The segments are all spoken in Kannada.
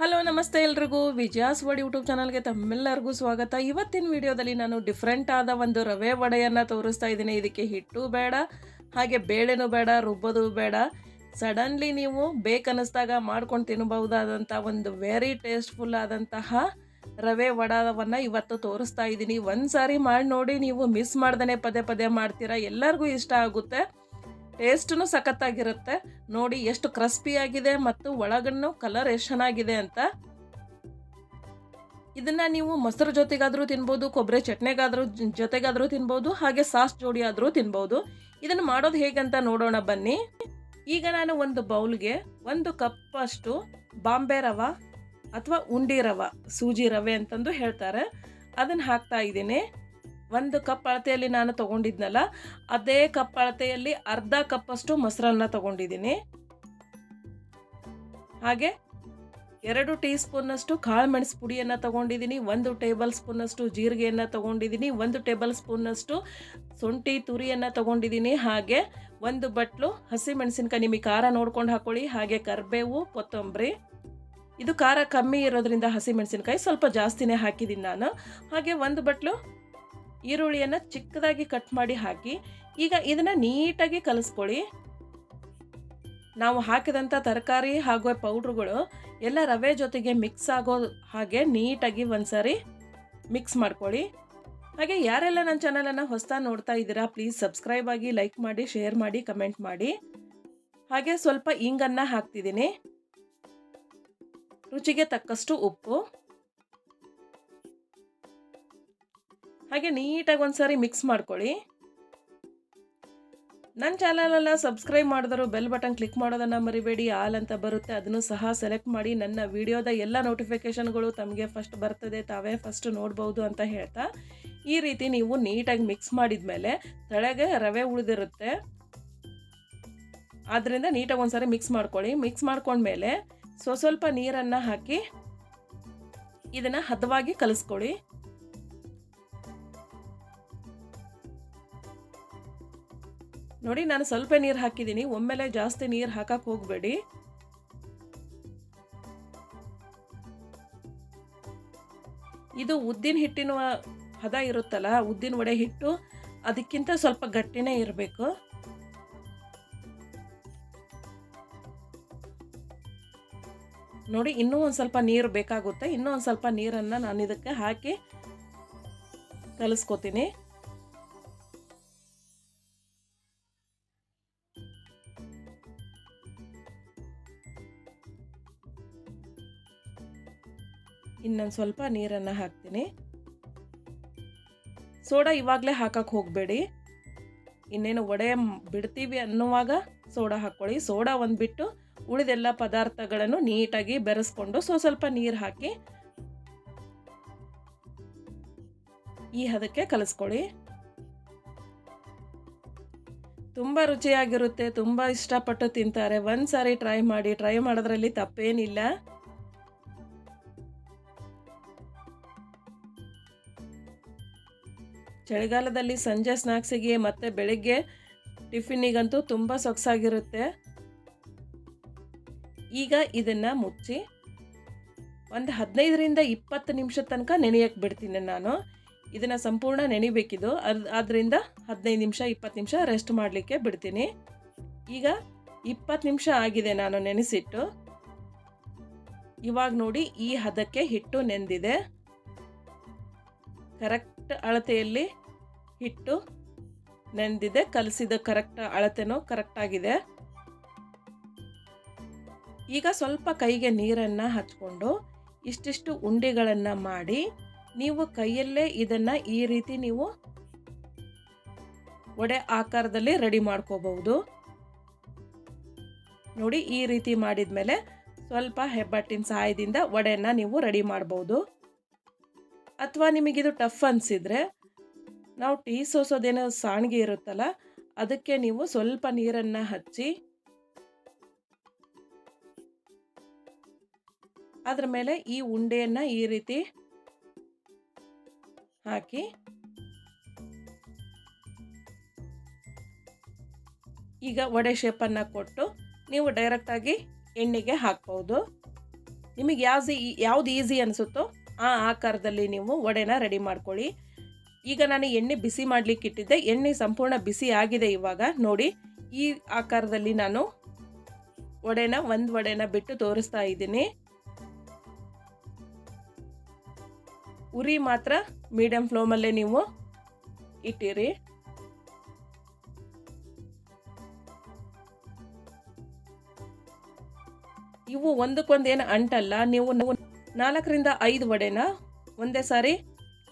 ಹಲೋ, ನಮಸ್ತೆ ಎಲ್ರಿಗೂ. ವಿಜಯಾಸ್ ವಡಿ ಯೂಟ್ಯೂಬ್ ಚಾನಲ್ಗೆ ತಮ್ಮೆಲ್ಲರಿಗೂ ಸ್ವಾಗತ. ಇವತ್ತಿನ ವಿಡಿಯೋದಲ್ಲಿ ನಾನು ಡಿಫ್ರೆಂಟ್ ಆದ ಒಂದು ರವೆ ವಡೆಯನ್ನು ತೋರಿಸ್ತಾ ಇದ್ದೀನಿ. ಇದಕ್ಕೆ ಹಿಟ್ಟು ಬೇಡ, ಹಾಗೆ ಬೇಳೆನೂ ಬೇಡ, ರುಬ್ಬೋದು ಬೇಡ. ಸಡನ್ಲಿ ನೀವು ಬೇಕನ್ನಿಸ್ದಾಗ ಮಾಡ್ಕೊಂಡು ತಿನ್ನಬಹುದಾದಂಥ ಒಂದು ವೆರಿ ಟೇಸ್ಟ್ಫುಲ್ ಆದಂತಹ ರವೆ ವಡವನ್ನು ಇವತ್ತು ತೋರಿಸ್ತಾ ಇದ್ದೀನಿ. ಒಂದು ಸಾರಿ ಮಾಡಿ ನೋಡಿ, ನೀವು ಮಿಸ್ ಮಾಡ್ದೇ ಪದೇ ಪದೇ ಮಾಡ್ತೀರಾ. ಎಲ್ಲರಿಗೂ ಇಷ್ಟ ಆಗುತ್ತೆ. ಟೇಸ್ಟೂ ಸಖತ್ತಾಗಿರುತ್ತೆ ನೋಡಿ, ಎಷ್ಟು ಕ್ರಸ್ಪಿಯಾಗಿದೆ ಮತ್ತು ಒಳಗಣ್ಣು ಕಲರ್ ಎಷ್ಟು ಚೆನ್ನಾಗಿದೆ ಅಂತ. ಇದನ್ನ ನೀವು ಮೊಸರು ಜೊತೆಗಾದರೂ ತಿನ್ಬೋದು ಕೊಬ್ಬರಿ ಚಟ್ನಿಗಾದ್ರೂ ಜೊತೆಗಾದರೂ ತಿನ್ಬೋದು, ಹಾಗೆ ಸಾಸ್ ಜೋಡಿ ಆದರೂ ತಿನ್ಬೋದು. ಇದನ್ನು ಮಾಡೋದು ಹೇಗಂತ ನೋಡೋಣ ಬನ್ನಿ. ಈಗ ನಾನು ಒಂದು ಬೌಲ್ಗೆ ಒಂದು ಕಪ್ ಅಷ್ಟು ಬಾಂಬೆ ರವ ಅಥವಾ ಉಂಡಿ ರವ, ಸೂಜಿ ರವೆ ಅಂತಂದು ಹೇಳ್ತಾರೆ. ಅದನ್ನು ಹಾಕ್ತಾ ಇದ್ದೀನಿ. ಒಂದು ಕಪ್ ಅಳತೆಯಲ್ಲಿ ನಾನು ತಗೊಂಡಿದ್ನಲ್ಲ, ಅದೇ ಕಪ್ ಅಳತೆಯಲ್ಲಿ ಅರ್ಧ ಕಪ್ಪಷ್ಟು ಮೊಸರನ್ನ ತಗೊಂಡಿದ್ದೀನಿ. ಹಾಗೆ ಎರಡು ಟೀ ಸ್ಪೂನ್ನಷ್ಟು ಕಾಳು ಮೆಣಸು ಪುಡಿಯನ್ನು ತಗೊಂಡಿದ್ದೀನಿ, ಒಂದು ಟೇಬಲ್ ಸ್ಪೂನಷ್ಟು ಜೀರಿಗೆಯನ್ನು ತಗೊಂಡಿದ್ದೀನಿ, ಒಂದು ಟೇಬಲ್ ಸ್ಪೂನ್ನಷ್ಟು ಶುಂಠಿ ತುರಿಯನ್ನು ತಗೊಂಡಿದ್ದೀನಿ, ಹಾಗೆ ಒಂದು ಬಟ್ಲು ಹಸಿ ಮೆಣಸಿನ್ಕಾಯಿ ನಿಮಗೆ ಖಾರ ನೋಡ್ಕೊಂಡು ಹಾಕೊಳ್ಳಿ, ಹಾಗೆ ಕರಿಬೇವು, ಕೊತ್ತಂಬರಿ. ಇದು ಖಾರ ಕಮ್ಮಿ ಇರೋದ್ರಿಂದ ಹಸಿ ಮೆಣಸಿನ್ಕಾಯಿ ಸ್ವಲ್ಪ ಜಾಸ್ತಿನೇ ಹಾಕಿದ್ದೀನಿ ನಾನು. ಹಾಗೆ ಒಂದು ಬಟ್ಲು ಈರುಳ್ಳಿಯನ್ನು ಚಿಕ್ಕದಾಗಿ ಕಟ್ ಮಾಡಿ ಹಾಕಿ, ಈಗ ಇದನ್ನು ನೀಟಾಗಿ ಕಲಿಸ್ಕೊಳ್ಳಿ. ನಾವು ಹಾಕಿದಂಥ ತರಕಾರಿ ಹಾಗೂ ಪೌಡ್ರುಗಳು ಎಲ್ಲ ರವೆ ಜೊತೆಗೆ ಮಿಕ್ಸ್ ಆಗೋ ಹಾಗೆ ನೀಟಾಗಿ ಒಂದ್ಸರಿ ಮಿಕ್ಸ್ ಮಾಡ್ಕೊಳ್ಳಿ. ಹಾಗೆ ಯಾರೆಲ್ಲ ನನ್ನ ಚಾನಲನ್ನು ಹೊಸ್ತಾ ನೋಡ್ತಾ ಇದ್ದೀರಾ ಪ್ಲೀಸ್ ಸಬ್ಸ್ಕ್ರೈಬ್ ಆಗಿ ಲೈಕ್ ಮಾಡಿ ಶೇರ್ ಮಾಡಿ ಕಮೆಂಟ್ ಮಾಡಿ. ಹಾಗೆ ಸ್ವಲ್ಪ ಇಂಗನ್ನು ಹಾಕ್ತಿದ್ದೀನಿ. ರುಚಿಗೆ ತಕ್ಕಷ್ಟು ಉಪ್ಪು. ಹಾಗೆ ನೀಟಾಗಿ ಒಂದ್ಸರಿ ಮಿಕ್ಸ್ ಮಾಡ್ಕೊಳ್ಳಿ. ನನ್ನ ಚಾನಲೆಲ್ಲ ಸಬ್ಸ್ಕ್ರೈಬ್ ಮಾಡಿದ್ರು ಬೆಲ್ ಬಟನ್ ಕ್ಲಿಕ್ ಮಾಡೋದನ್ನು ಮರಿಬೇಡಿ ಆಲ್ ಅಂತ ಬರುತ್ತೆ. ಅದನ್ನು ಸಹ ಸೆಲೆಕ್ಟ್ ಮಾಡಿ ನನ್ನ ವಿಡಿಯೋದ ಎಲ್ಲ ನೋಟಿಫಿಕೇಷನ್ಗಳು ತಮಗೆ ಫಸ್ಟ್ ಬರ್ತದೆ, ತಾವೇ ಫಸ್ಟ್ ನೋಡ್ಬೋದು ಅಂತ ಹೇಳ್ತಾ. ಈ ರೀತಿ ನೀವು ನೀಟಾಗಿ ಮಿಕ್ಸ್ ಮಾಡಿದ ಮೇಲೆ ತಳಗೆ ರವೆ ಉಳಿದಿರುತ್ತೆ. ಆದ್ದರಿಂದ ನೀಟಾಗಿ ಒಂದ್ಸರಿ ಮಿಕ್ಸ್ ಮಾಡ್ಕೊಳ್ಳಿ. ಮಿಕ್ಸ್ ಮಾಡ್ಕೊಂಡ್ಮೇಲೆ ಸ್ವಸ್ವಲ್ಪ ನೀರನ್ನು ಹಾಕಿ ಇದನ್ನು ಹದವಾಗಿ ಕಲಿಸ್ಕೊಳ್ಳಿ. ನೋಡಿ, ನಾನು ಸ್ವಲ್ಪ ನೀರು ಹಾಕಿದ್ದೀನಿ. ಒಮ್ಮೆಲೆ ಜಾಸ್ತಿ ನೀರು ಹಾಕಕ್ಕೆ ಹೋಗಬೇಡಿ. ಇದು ಉದ್ದಿನ ಹಿಟ್ಟಿನ ಹದ ಇರುತ್ತಲ್ಲ, ಉದ್ದಿನ ವಡೆ ಹಿಟ್ಟು, ಅದಕ್ಕಿಂತ ಸ್ವಲ್ಪ ಗಟ್ಟಿನೇ ಇರಬೇಕು. ನೋಡಿ, ಇನ್ನೂ ಒಂದು ಸ್ವಲ್ಪ ನೀರು ಬೇಕಾಗುತ್ತೆ. ಇನ್ನೂ ಒಂದು ಸ್ವಲ್ಪ ನೀರನ್ನು ನಾನು ಇದಕ್ಕೆ ಹಾಕಿ ಕಲಿಸ್ಕೊತೀನಿ. ಇನ್ನೊಂದು ಸ್ವಲ್ಪ ನೀರನ್ನು ಹಾಕ್ತೀನಿ. ಸೋಡಾ ಇವಾಗಲೇ ಹಾಕಕ್ಕೆ ಹೋಗಬೇಡಿ. ಇನ್ನೇನು ವಡೆ ಬಿಡ್ತೀವಿ ಅನ್ನುವಾಗ ಸೋಡಾ ಹಾಕ್ಕೊಳ್ಳಿ ಸೋಡಾ ಒಂದು ಬಿಟ್ಟು ಉಳಿದೆಲ್ಲ ಪದಾರ್ಥಗಳನ್ನು ನೀಟಾಗಿ ಬೆರೆಸ್ಕೊಂಡು ಸೊ ಸ್ವಲ್ಪ ನೀರು ಹಾಕಿ ಈ ಹದಕ್ಕೆ ಕಲಿಸ್ಕೊಳ್ಳಿ. ತುಂಬ ರುಚಿಯಾಗಿರುತ್ತೆ, ತುಂಬ ಇಷ್ಟಪಟ್ಟು ತಿಂತಾರೆ. ಒಂದು ಸಾರಿ ಟ್ರೈ ಮಾಡಿ, ಟ್ರೈ ಮಾಡೋದ್ರಲ್ಲಿ ತಪ್ಪೇನಿಲ್ಲ. ಚಳಿಗಾಲದಲ್ಲಿ ಸಂಜೆ ಸ್ನ್ಯಾಕ್ಸಿಗೆ ಮತ್ತು ಬೆಳಿಗ್ಗೆ ಟಿಫಿನಿಗಂತೂ ತುಂಬ ಸೊಗಸಾಗಿರುತ್ತೆ. ಈಗ ಇದನ್ನು ಮುಚ್ಚಿ ಒಂದು ಹದಿನೈದರಿಂದ ಇಪ್ಪತ್ತು ನಿಮಿಷ ತನಕ ನೆನೆಯಕ್ಕೆ ಬಿಡ್ತೀನಿ ನಾನು. ಇದನ್ನು ಸಂಪೂರ್ಣ ನೆನಿಬೇಕಿದು. ಅದು ಆದ್ದರಿಂದ ಹದಿನೈದು ನಿಮಿಷ, ಇಪ್ಪತ್ತು ನಿಮಿಷ ರೆಸ್ಟ್ ಮಾಡಲಿಕ್ಕೆ ಬಿಡ್ತೀನಿ. ಈಗ ಇಪ್ಪತ್ತು ನಿಮಿಷ ಆಗಿದೆ ನಾನು ನೆನೆಸಿಟ್ಟು. ಇವಾಗ ನೋಡಿ ಈ ಹದಕ್ಕೆ ಹಿಟ್ಟು ನೆಂದಿದೆ. ಕರೆಕ್ಟ್ ಅಳತೆಯಲ್ಲಿ ಹಿಟ್ಟು ನೆಂದಿದೆ, ಕಲಸಿದ ಕರೆಕ್ಟ್ ಅಳತೆನೂ ಕರೆಕ್ಟಾಗಿದೆ ಈಗ ಸ್ವಲ್ಪ ಕೈಗೆ ನೀರನ್ನು ಹಚ್ಕೊಂಡು ಇಷ್ಟಿಷ್ಟು ಉಂಡೆಗಳನ್ನು ಮಾಡಿ ನೀವು ಕೈಯಲ್ಲೇ ಇದನ್ನು ಈ ರೀತಿ ನೀವು ವಡೆ ಆಕಾರದಲ್ಲಿ ರೆಡಿ ಮಾಡ್ಕೋಬಹುದು. ನೋಡಿ ಈ ರೀತಿ ಮಾಡಿದ ಮೇಲೆ ಸ್ವಲ್ಪ ಹೆಬ್ಬಟ್ಟಿನ ಸಹಾಯದಿಂದ ವಡೆನ ನೀವು ರೆಡಿ ಮಾಡ್ಬೋದು. ಅಥವಾ ನಿಮಗಿದು ಟಫ್ ಅನಿಸಿದರೆ ನಾವು ಟೀ ಸೋಸೋದೇನೋ ಸಾಣಿಗೆ ಇರುತ್ತಲ್ಲ, ಅದಕ್ಕೆ ನೀವು ಸ್ವಲ್ಪ ನೀರನ್ನು ಹಚ್ಚಿ ಅದರ ಮೇಲೆ ಈ ಉಂಡೆಯನ್ನು ಈ ರೀತಿ ಹಾಕಿ ಈಗ ವಡೆ ಶೇಪನ್ನು ಕೊಟ್ಟು ನೀವು ಡೈರೆಕ್ಟಾಗಿ ಎಣ್ಣೆಗೆ ಹಾಕ್ಬೋದು. ನಿಮಗೆ ಯಾವ್ದು ಯಾವ್ದು ಈಸಿ ಅನಿಸುತ್ತೋ ಆ ಆಕಾರದಲ್ಲಿ ನೀವು ವಡೆನ ರೆಡಿ ಮಾಡ್ಕೊಳ್ಳಿ. ಈಗ ನಾನು ಎಣ್ಣೆ ಬಿಸಿ ಮಾಡಲಿಕ್ಕೆ ಇಟ್ಟಿದ್ದೆ. ಎಣ್ಣೆ ಸಂಪೂರ್ಣ ಬಿಸಿ ಆಗಿದೆ ಇವಾಗ. ನೋಡಿ, ಈ ಆಕಾರದಲ್ಲಿ ನಾನು ವಡೆನ, ಒಂದು ವಡೆನ ಬಿಟ್ಟು ತೋರಿಸ್ತಾ ಇದ್ದೀನಿ. ಉರಿ ಮಾತ್ರ ಮೀಡಿಯಂ ಫ್ಲೋಮಲ್ಲೇ ನೀವು ಇಟ್ಟಿರಿ. ಇವು ಒಂದಕ್ಕೊಂದೇನು ಅಂಟಲ್ಲ ನೀವು ನೀವು ನಾಲ್ಕರಿಂದ ಐದು ವಡೆನ ಒಂದೇ ಸಾರಿ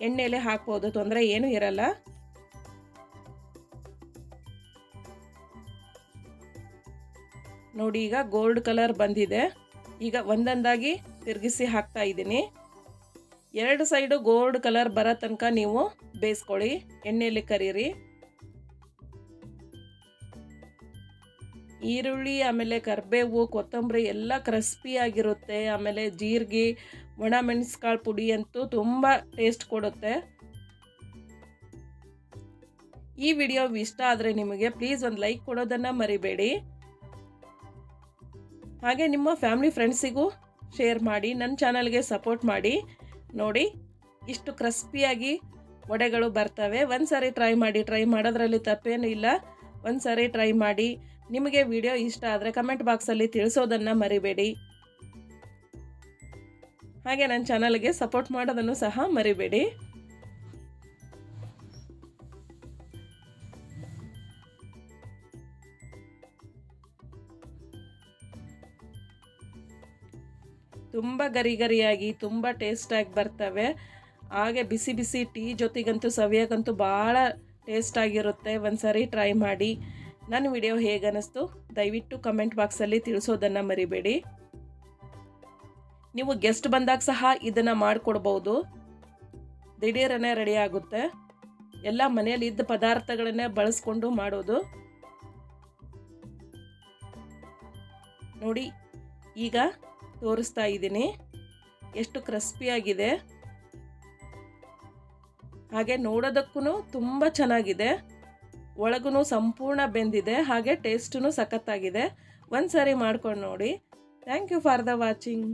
ಎಣ್ಣೆಲೆ ಹಾಕ್ಬೋದು. ತೊಂದರೆ ಏನೂ ಇರಲ್ಲ. ನೋಡಿ, ಈಗ ಗೋಲ್ಡ್ ಕಲರ್ ಬಂದಿದೆ. ಈಗ ಒಂದೊಂದಾಗಿ ತಿರುಗಿಸಿ ಹಾಕ್ತಾ ಇದ್ದೀನಿ. ಎರಡು ಸೈಡು ಗೋಲ್ಡ್ ಕಲರ್ ಬರೋ ತನಕ ನೀವು ಬೇಯಿಸ್ಕೊಳ್ಳಿ. ಎಣ್ಣೆಯಲ್ಲಿ ಕರೀರಿ. ಈರುಳ್ಳಿ, ಆಮೇಲೆ ಕರಿಬೇವು, ಕೊತ್ತಂಬರಿ ಎಲ್ಲ ಕ್ರಿಸ್ಪಿಯಾಗಿರುತ್ತೆ ಆಮೇಲೆ ಜೀರಿಗೆ, ಒಣ ಮೆಣಸ್ಕಾಳು ಪುಡಿ ಅಂತೂ ತುಂಬ ಟೇಸ್ಟ್ ಕೊಡುತ್ತೆ. ಈ ವಿಡಿಯೋ ಇಷ್ಟ ಆದರೆ ನಿಮಗೆ ಪ್ಲೀಸ್ ಒಂದು ಲೈಕ್ ಕೊಡೋದನ್ನು ಮರಿಬೇಡಿ. ಹಾಗೆ ನಿಮ್ಮ ಫ್ಯಾಮಿಲಿ ಫ್ರೆಂಡ್ಸಿಗೂ ಶೇರ್ ಮಾಡಿ ನನ್ನ ಚಾನಲ್ಗೆ ಸಪೋರ್ಟ್ ಮಾಡಿ. ನೋಡಿ, ಇಷ್ಟು ಕ್ರಿಸ್ಪಿಯಾಗಿ ವಡೆಗಳು ಬರ್ತವೆ. ಒಂದು ಸಾರಿ ಟ್ರೈ ಮಾಡಿ ಟ್ರೈ ಮಾಡೋದ್ರಲ್ಲಿ ತಪ್ಪೇನೂ ಇಲ್ಲ. ಒಂದು ಸಾರಿ ಟ್ರೈ ಮಾಡಿ. ನಿಮಗೆ ವಿಡಿಯೋ ಇಷ್ಟ ಆದರೆ ಕಮೆಂಟ್ ಬಾಕ್ಸಲ್ಲಿ ತಿಳಿಸೋದನ್ನು ಮರಿಬೇಡಿ. ಹಾಗೆ ನನ್ನ ಚಾನಲ್ಗೆ ಸಪೋರ್ಟ್ ಮಾಡೋದನ್ನು ಸಹ ಮರಿಬೇಡಿ. ತುಂಬ ಗರಿ ಗರಿಯಾಗಿ ತುಂಬ ಟೇಸ್ಟಾಗಿ ಬರ್ತವೆ. ಹಾಗೆ ಬಿಸಿ ಬಿಸಿ ಟೀ ಜೊತೆಗಂತೂ ಸವಿಯೋಕ್ಕಂತೂ ಭಾಳ ಟೇಸ್ಟಾಗಿರುತ್ತೆ ಒಂದು ಸಾರಿ ಟ್ರೈ ಮಾಡಿ. ನನ್ನ ವಿಡಿಯೋ ಹೇಗೆ ಅನ್ನಿಸ್ತು ದಯವಿಟ್ಟು ಕಮೆಂಟ್ ಬಾಕ್ಸಲ್ಲಿ ತಿಳಿಸೋದನ್ನು ಮರಿಬೇಡಿ. ನೀವು ಗೆಸ್ಟ್ ಬಂದಾಗ ಸಹ ಇದನ್ನು ಮಾಡಿಕೊಡ್ಬೋದು. ದಿಢೀರನೇ ರೆಡಿ ಆಗುತ್ತೆ. ಎಲ್ಲ ಮನೆಯಲ್ಲಿ ಇದ್ದ ಪದಾರ್ಥಗಳನ್ನೇ ಬಳಸ್ಕೊಂಡು ಮಾಡೋದು. ನೋಡಿ, ಈಗ ತೋರಿಸ್ತಾ ಇದ್ದೀನಿ. ಎಷ್ಟು ಕ್ರಿಸ್ಪಿಯಾಗಿದೆ ಹಾಗೆ ನೋಡೋದಕ್ಕೂ ತುಂಬ ಚೆನ್ನಾಗಿದೆ. ಒಳಗೂ ಸಂಪೂರ್ಣ ಬೆಂದಿದೆ, ಹಾಗೆ ಟೇಸ್ಟೂ ಸಖತ್ತಾಗಿದೆ. ಒಂದು ಸಾರಿ ಮಾಡ್ಕೊಂಡು ನೋಡಿ. Thank you for the watching